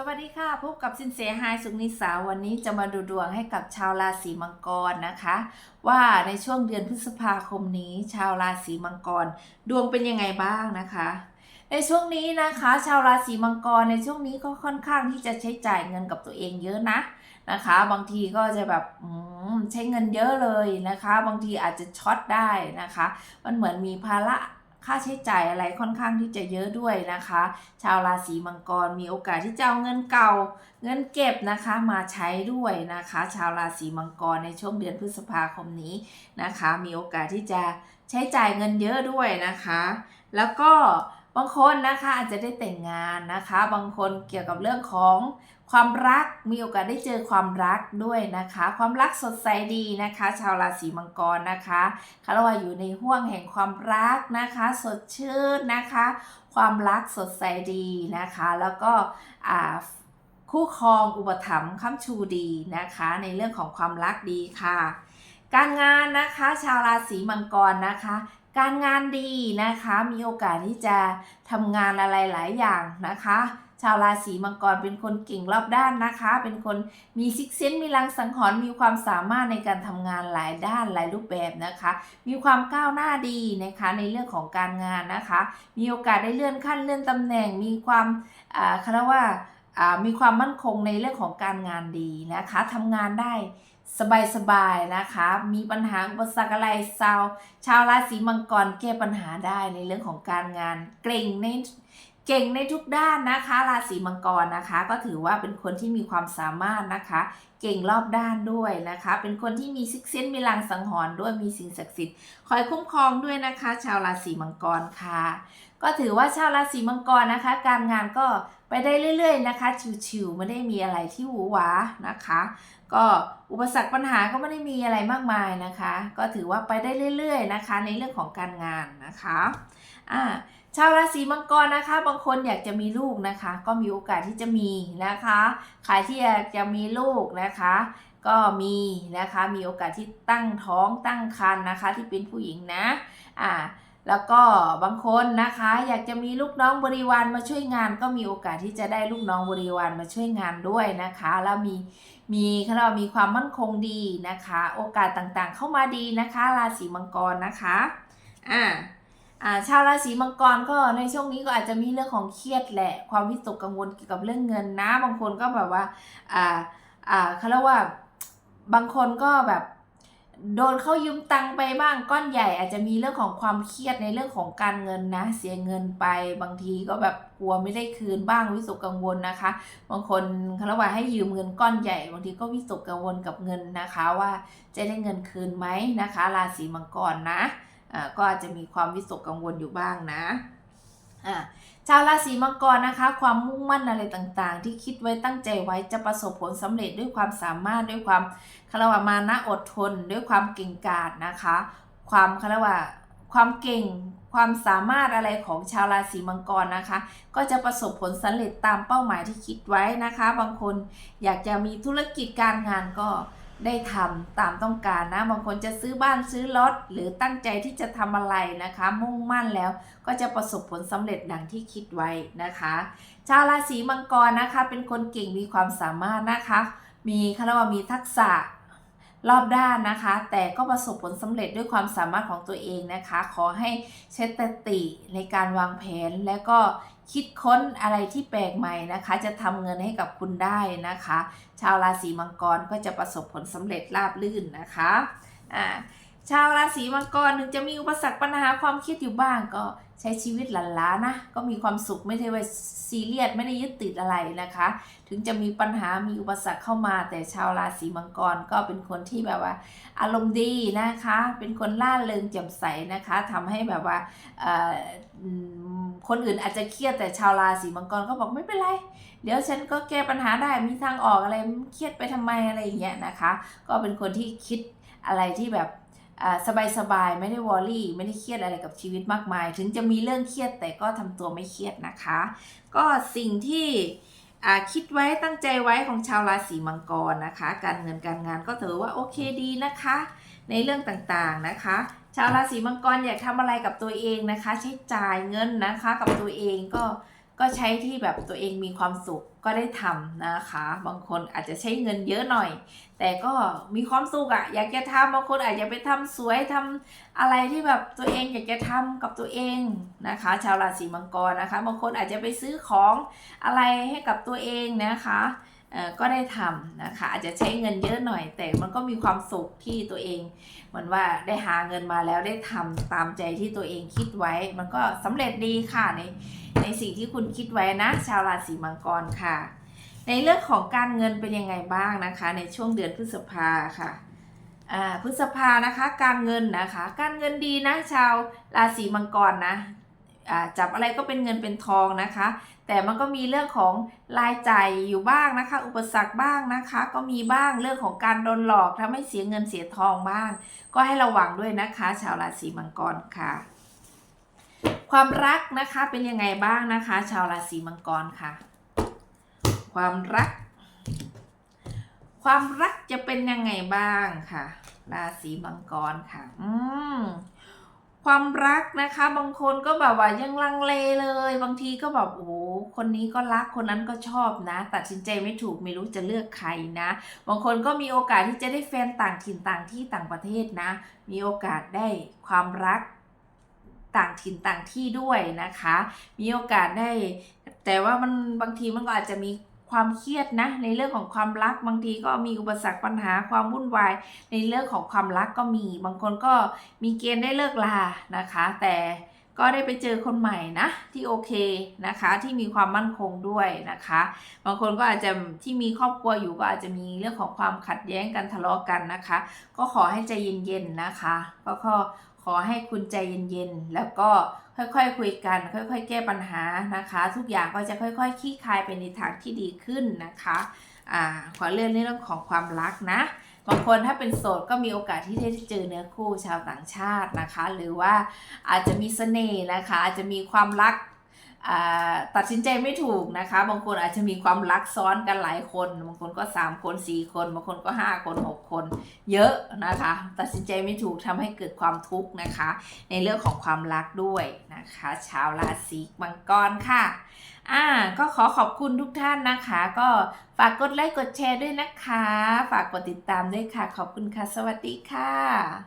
สวัสดีค่ะพบกับสินเสไฮสุนิสาวันนี้จะมาดูดวงให้กับชาวราศีมังกรนะคะ ว่าในช่วงเดือนพฤษภาคมนี้ ชาวราศีมังกร ดวงเป็นยังไงบ้างนะคะ ในช่วงนี้นะคะ ชาวราศีมังกรในช่วงนี้ก็ค่อนข้างที่จะใช้จ่ายเงินกับตัวเองเยอะนะนะคะ บางทีก็จะแบบใช้เงินเยอะเลยนะคะ บางทีอาจจะช็อตได้นะคะ มันเหมือนมีภาระ ค่าใช้จ่ายอะไรค่อนข้างที่จะเยอะด้วยนะคะ ชาวราศีมังกรมีโอกาสที่จะเอาเงินเก่า เงินเก็บนะคะมาใช้ด้วยนะคะ ชาวราศีมังกรในช่วงเดือนพฤษภาคมนี้นะคะ มีโอกาสที่จะใช้จ่ายเงินเยอะด้วยนะคะ แล้วก็ บางคนนะคะอาจจะได้แต่งงานนะคะ บางคนเกี่ยวกับเรื่องของความรักมีโอกาสได้เจอความรักด้วยนะคะ ความรักสดใสดีนะคะ ชาวราศีมังกรนะคะเขารว่าอยู่ในห่วงแห่งความรักนะคะ สดชื่นนะคะ ความรักสดใสดีนะคะ แล้วก็คู่ครองอุปถัมภ์ค้ำชูดีนะคะ ในเรื่องของความรักดีค่ะ การงานนะคะ ชาวราศีมังกรนะคะ การงานดีนะคะ มีโอกาสที่จะทำงานอะไรหลายอย่างนะคะ ชาวราศีมังกรเป็นคนเก่งรอบด้านนะคะ เป็นคนมีซิกเซนมีลังสังหรณ์มีความสามารถในการทำงานหลายด้านหลายรูปแบบนะคะ มีความก้าวหน้าดีนะคะในเรื่องของการงานนะคะ มีโอกาสได้เลื่อนขั้นเลื่อนตำแหน่ง มีความอ่าเขาเรียกว่าอ่ามีความมั่นคงในเรื่องของการงานดีนะคะทำงานได้ สบายๆนะคะ มีปัญหาอุปสรรคอะไรชาวชาวราศีมังกรแก้ปัญหาได้ในเรื่องของการงาน เก่งในเก่งในทุกด้านนะคะ ราศีมังกรนะคะ ก็ถือว่าเป็นคนที่มีความสามารถนะคะ เก่งรอบด้านด้วยนะคะ เป็นคนที่มีซิกเซนมีลังสังหรณ์ด้วยมีสิ่งศักดิ์สิทธิ์คอยคุ้มครองด้วยนะคะ ชาวราศีมังกรค่ะก็ถือว่าชาวราศีมังกรนะคะ การงานก็ไปได้เรื่อย ๆ นะคะชิวๆไม่ได้มีอะไรที่หวือหวานะคะ ก็อุปสรรคปัญหาก็ไม่ได้มีอะไรมากมายนะคะ ก็ถือว่าไปได้เรื่อย ๆ นะคะ ในเรื่องของการงานนะคะอ่าชาวราศีมังกรนะคะ บางคนอยากจะมีลูกนะคะ ก็มีโอกาสที่จะมีนะคะใครที่อยากจะมีลูกนะคะ ก็มีนะคะมีโอกาสที่ตั้งท้องตั้งครรภ์นะคะ ที่เป็นผู้หญิงนะอ่า แล้วก็บางคนนะคะอยากจะมีลูกน้องบริวารมาช่วยงาน ก็มีโอกาสที่จะได้ลูกน้องบริวารมาช่วยงานด้วยนะคะ แล้วมีมีเขาเรียกว่ามีความมั่นคงดีนะคะ โอกาสต่างๆ เข้ามาดีนะคะ ราศีมังกรนะคะอ่าอ่าชาวราศีมังกรก็ในช่วงนี้ก็อาจจะมีเรื่องของเครียดแหละ ความวิตกกังวลเกี่ยวกับเรื่องเงินนะ บางคนก็แบบว่าอ่าอ่าเขาเรียกว่าบางคนก็แบบ โดนเขายืมตังไปบ้างก้อนใหญ่ อาจจะมีเรื่องของความเครียดในเรื่องของการเงินนะ เสียเงินไปบางทีก็แบบกลัวไม่ได้คืนบ้างวิตกกังวลนะคะ บางคนรียกว่าให้ยืมเงินก้อนใหญ่บางทีก็วิตกกังวลกับเงินนะคะ ว่าจะได้เงินคืนไหมนะคะ ราศีมังกรนะอ่าก็อาจจะมีความวิตกกังวลอยู่บ้างนะ อ่าชาวราศีมังกรนะคะ ความมุ่งมั่นอะไรต่างๆ ที่คิดไว้ตั้งใจไว้จะประสบผลสำเร็จด้วยความสามารถด้วยความคารวามานะอดทน ด้วยความเก่งกาจนะคะ ความคารวาความเก่งความสามารถอะไรของชาวราศีมังกรนะคะ ก็จะประสบผลสำเร็จตามเป้าหมายที่คิดไว้นะคะ บางคนอยากจะมีธุรกิจการงานก็ ได้ทำตามต้องการนะ บางคนจะซื้อบ้านซื้อรถหรือตั้งใจที่จะทำอะไรนะคะ มุ่งมั่นแล้วก็จะประสบผลสำเร็จดังที่คิดไว้นะคะ ชาวราศีมังกรนะคะ เป็นคนเก่งมีความสามารถนะคะ มีคารวามีทักษะรอบด้านนะคะ แต่ก็ประสบผลสำเร็จด้วยความสามารถของตัวเองนะคะ ขอให้ใช้สติในการวางแผนและก็ คิดค้นอะไรที่แปลกใหม่นะคะ จะทำเงินให้กับคุณได้นะคะ ชาวราศีมังกรก็จะประสบผลสำเร็จราบรื่นนะคะอ่าชาวราศีมังกรถึงจะมีอุปสรรคปัญหาความเครียดอยู่บ้างก็ ใช้ชีวิตหลันล้านะ ก็มีความสุขไม่ได้ว่าซีเรียสไม่ได้ยึดติดอะไรนะคะ ถึงจะมีปัญหามีอุปสรรคเข้ามา แต่ชาวราศีมังกรก็เป็นคนที่แบบว่า อารมณ์ดีนะคะ เป็นคนล่าเริงแจ่มใสนะคะทำให้แบบว่าคนอื่นอาจจะเครียดแต่ชาวราศีมังกรก็บอกไม่เป็นไรเดี๋ยวฉันก็แก้ปัญหาได้มีทางออกอะไรเครียดไปทำไมอะไรอย่างเงี้ยนะคะ ก็เป็นคนที่คิดอะไรที่แบบ สบายๆ ไม่ได้วอรี่ ไม่ได้เครียดอะไรกับชีวิตมากมาย ถึงจะมีเรื่องเครียดแต่ก็ทำตัวไม่เครียดนะคะ ก็สิ่งที่คิดไว้ตั้งใจไว้ของชาวราศีมังกรนะคะ การเงินการงานก็ถือว่าโอเคดีนะคะ ในเรื่องต่างๆนะคะ ชาวราศีมังกรอยากทำอะไรกับตัวเองนะคะ ใช้จ่ายเงินนะคะกับตัวเองก็ ก็ใช้ที่แบบตัวเองมีความสุขก็ได้ทำนะคะ บางคนอาจจะใช้เงินเยอะหน่อย แต่ก็มีความสุขอะอยากจะทำบางคนอาจจะไปทำสวยทำอะไรที่แบบตัวเองอยากจะทำกับตัวเองนะคะ ชาวราศีมังกรนะคะ บางคนอาจจะไปซื้อของอะไรให้กับตัวเองนะคะ ก็ได้ทำนะคะอาจจะใช้เงินเยอะหน่อย แต่มันก็มีความสุขที่ตัวเองเหมือนว่าได้หาเงินมาแล้วได้ทำตามใจที่ตัวเองคิดไว้ มันก็สำเร็จดีค่ะในในสิ่งที่คุณคิดไว้นะ ชาวราศีมังกรค่ะ ในเรื่องของการเงินเป็นยังไงบ้างนะคะ ในช่วงเดือนพฤษภาค่ะอ่าพฤษภานะคะการเงินนะคะ การเงินดีนะชาวราศีมังกรนะ จับอะไรก็เป็นเงินเป็นทองนะคะ แต่มันก็มีเรื่องของรายจ่ายอยู่บ้างนะคะ อุปสรรคบ้างนะคะ ก็มีบ้างเรื่องของการโดนหลอกทำให้เสียเงินเสียทองบ้าง ก็ให้ระวังด้วยนะคะ ชาวราศีมังกรค่ะ ความรักนะคะเป็นยังไงบ้างนะคะ ชาวราศีมังกรค่ะ ความรัก ความรักจะเป็นยังไงบ้างค่ะ ราศีมังกรค่ะ อืม ความรักนะคะ บางคนก็แบบว่ายังลังเลเลย บางทีก็แบบโอ้โหคนนี้ก็รักคนนั้นก็ชอบนะ ตัดสินใจไม่ถูกไม่รู้จะเลือกใครนะ บางคนก็มีโอกาสที่จะได้แฟนต่างถิ่นต่างที่ต่างประเทศนะ มีโอกาสได้ความรักต่างถิ่นต่างที่ด้วยนะคะ มีโอกาสได้ แต่ว่ามันบางทีมันก็อาจจะมี ความเครียดนะในเรื่องของความรักบางทีก็มีอุปสรรคปัญหาความวุ่นวายในเรื่องของความรักก็มี บางคนก็มีเกณฑ์ได้เลิกลานะคะ แต่ก็ได้ไปเจอคนใหม่นะที่โอเคนะคะที่มีความมั่นคงด้วยนะคะ บางคนก็อาจจะที่มีครอบครัวอยู่ก็อาจจะมีเรื่องของความขัดแย้งกันทะเลาะกันนะคะ ก็ขอให้ใจเย็นๆนะคะ ก็ขอ อให้คุณใจเย็นๆ แล้วก็ค่อยๆคุยกัน ค่อยๆ แก้ปัญหานะคะ ทุกอย่างก็จะค่อยๆคลี่คลายไปในทางที่ดีขึ้นนะคะอ่าขอเรื่องในเรื่องของความรักนะบางคนถ้าเป็นโสดก็มีโอกาสที่ได้เจอเนื้อคู่ชาวต่างชาตินะคะ หรือว่าอาจจะมีเสน่ห์นะคะ อาจจะมีความรัก ตัดสินใจไม่ถูกนะคะ บางคนอาจจะมีความรักซ้อนกันหลายคน บางคนก็ 3 คน 4 คน บางคนก็ 5 คน 6 คน เยอะนะคะ ตัดสินใจไม่ถูกทำให้เกิดความทุกข์นะคะ ในเรื่องของความรักด้วยนะคะ ชาวราศีมังกรค่ะอ่าก็ขอขอบคุณทุกท่านนะคะ ก็ฝากกดไลค์กดแชร์ด้วยนะคะ ฝากกดติดตามด้วยค่ะ ขอบคุณค่ะ สวัสดีค่ะ